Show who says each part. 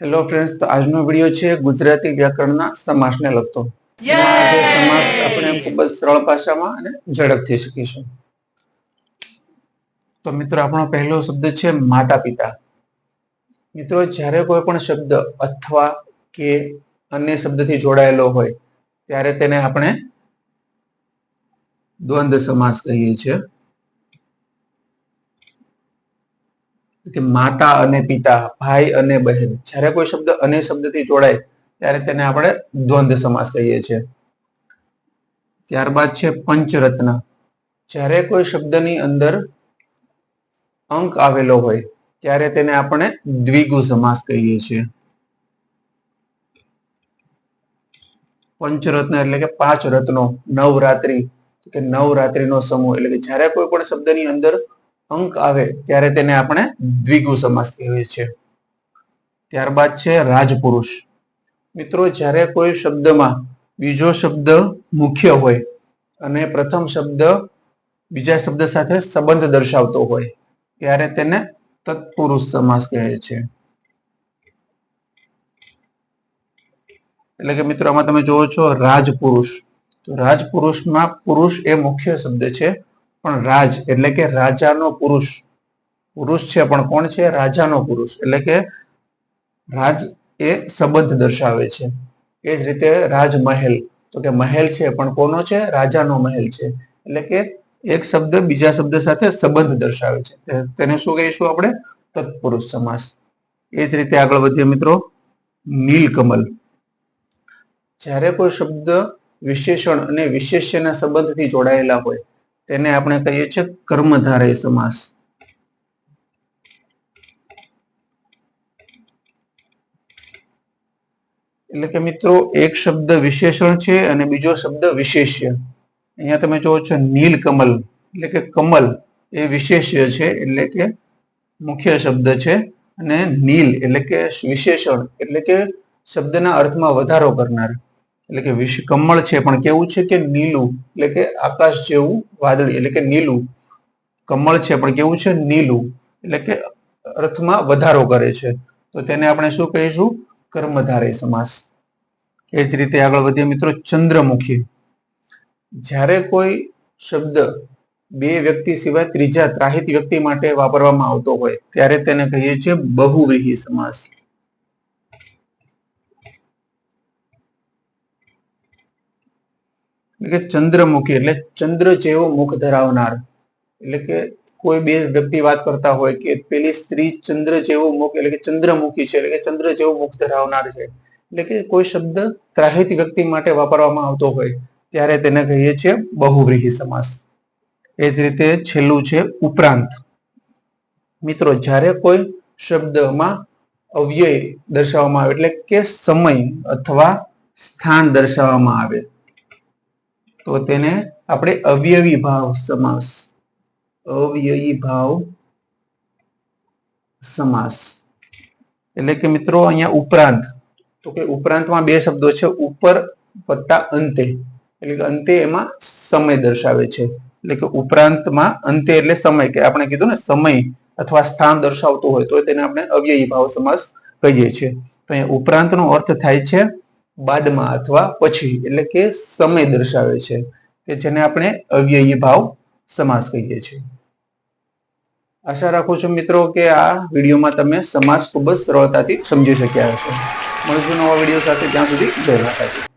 Speaker 1: Hello friends તો આજનો video છે ગુજરાતી વ્યાકરણના સમાસને લગતો. આજે સમાસ આપણે ખૂબ જ સરળ ભાષામાં અને ઝડપથી શીખીશું. તો મિત્રો આપણો પહેલો શબ્દ છે માતા પિતા મિત્રો જ્યારે કોઈ પણ શબ્દ અથવા કે અન્ય શબ્દથી જોડાયેલો હોય ત્યારે તેને આપણે દ્વંદ્વ સમાસ કહીએ છીએ. કે માતા અને પિતા, ભાઈ અને બહેન, જ્યારે કોઈ શબ્દ અને શબ્દથી જોડાય, ત્યારે તેને આપણે દ્વંદ સમાસ કહીએ છીએ. ત્યારબાદ છે પંચરત્ન. જ્યારે કોઈ શબ્દની અંદર અંક આવેલો હોય, ત્યારે તેને આપણે દ્વિગુ સમાસ કહીએ છીએ. પંચરત્ન એટલે કે પાંચ રત્નો, નવરાત્રી, કે નવરાત્રીનો સમૂહ, એટલે કે જ્યારે કોઈ પણ શબ્દની અંદર અંક આવે ત્યારે તેને આપણે દ્વિગુ સમાસ કહેવાય છે. ત્યારબાદ છે રાજપુરુષ. મિત્રો, જ્યારે કોઈ શબ્દમાં બીજો શબ્દ મુખ્ય હોય અને પ્રથમ શબ્દ બીજા શબ્દ સાથે સંબંધ દર્શાવતો હોય, ત્યારે તેને તત્પુરુષ સમાસ કહે છે. એટલે કે મિત્રો, આમાં તમે જોવો છો રાજપુરુષ. તો રાજપુરુષમાં પુરુષ એ મુખ્ય શબ્દ છે પણ રાજ, એટલે કે રાજાનો પુરુષ. પુરુષ છે પણ કોણ છે? રાજાનો પુરુષ. એટલે કે રાજ એ સંબંધ દર્શાવે છે. એ જ રીતે રાજમહેલ. તો કે મહેલ છે પણ કોનો છે? રાજાનો મહેલ છે. એટલે કે એક શબ્દ બીજા શબ્દ સાથે સંબંધ દર્શાવે છે. તેને શું કહીશું આપણે? તત્પુરુષ સમાસ. એ જ રીતે આગળ વધીએ મિત્રો. નીલકમલ. જ્યારે કોઈ શબ્દ વિશેષણ અને વિશેષ્યના સંબંધથી જોડાયેલા હોય તેને આપણે કહીએ છીએ કર્મધારય સમાસ. એટલે કે મિત્રો, એક શબ્દ વિશેષણ છે અને બીજો શબ્દ વિશેષ્ય. અહીંયા તમે જોવો છો નીલ કમલ. એટલે કે કમલ એ વિશેષ્ય છે, એટલે કે મુખ્ય શબ્દ છે. અને નીલ એટલે કે વિશેષણ. એટલે કે શબ્દના અર્થમાં વધારો કરનાર. એટલે કે વિશ કમળ છે, પણ કેવું છે કે નીલું? એટલે કે આકાશ જેવું વાદળી, એટલે કે નીલું. કમળ છે, પણ કેવું છે? નીલું. એટલે કે અર્થમાં વધારો કરે છે. તો તેને આપણે શું કહીશું? કર્મધારય સમાસ. એ જ રીતે આગળ વધીએ મિત્રો, ચંદ્રમુખી. જ્યારે કોઈ શબ્દ બે વ્યક્તિ સિવાય ત્રીજા ત્રાહિત વ્યક્તિ માટે વાપરવામાં આવતો હોય, ત્યારે તેને કહીએ છીએ બહુવ્રીહી સમાસ. એટલે કે ચંદ્રમુખી, એટલે ચંદ્ર જેવો મુખ ધરાવનાર. એટલે કે કોઈ બે વ્યક્તિ વાત કરતા હોય કે પેલી સ્ત્રી ચંદ્ર જેવો મુખ, એટલે કે ચંદ્રમુખી છે, એટલે કે ચંદ્ર જેવો મુખ ધરાવનાર છે. એટલે કે કોઈ શબ્દ ત્રાહિત વ્યક્તિ માટે વાપરવામાં આવતો હોય, ત્યારે તેને કહીએ છીએ બહુવ્રીહી સમાસ. એ જ રીતે છેલ્લું છે ઉપરાંત. મિત્રો, જ્યારે કોઈ શબ્દમાં અવ્યય દર્શાવવામાં આવે, એટલે કે સમય અથવા સ્થાન દર્શાવવામાં આવે તો તેને આપણે અવયવી ભાવ સમાસ. અવયવી ભાવ સમાસ. એટલે કે મિત્રો અહીંયા ઉપરાંત, તો કે ઉપરાંતમાં બે શબ્દો છે, ઉપર વત્તા અંતે. એટલે કે અંતે એમાં સમય દર્શાવે છે. એટલે કે ઉપરાંતમાં અંતે એટલે સમય, કે આપણે કીધું ને સમય અથવા સ્થાન દર્શાવતું હોય, તો તેને આપણે અવ્યયી ભાવ સમાસ કહીએ છીએ. તો અહીંયા ઉપરાંતનો અર્થ થાય છે બાદમાં અથવા પછી, એટલે કે સમય દર્શાવે છે, કે જેને આપણે અવ્યયી ભાવ સમાસ કહીએ છીએ. આશા રાખું છું મિત્રો કે આ વિડીયોમાં તમે સમાસ ખૂબ જ સરળતાથી સમજી શક્યા હશો. મળીશું નવા વીડિયો સાથે, ત્યાં સુધી જય માતાજી.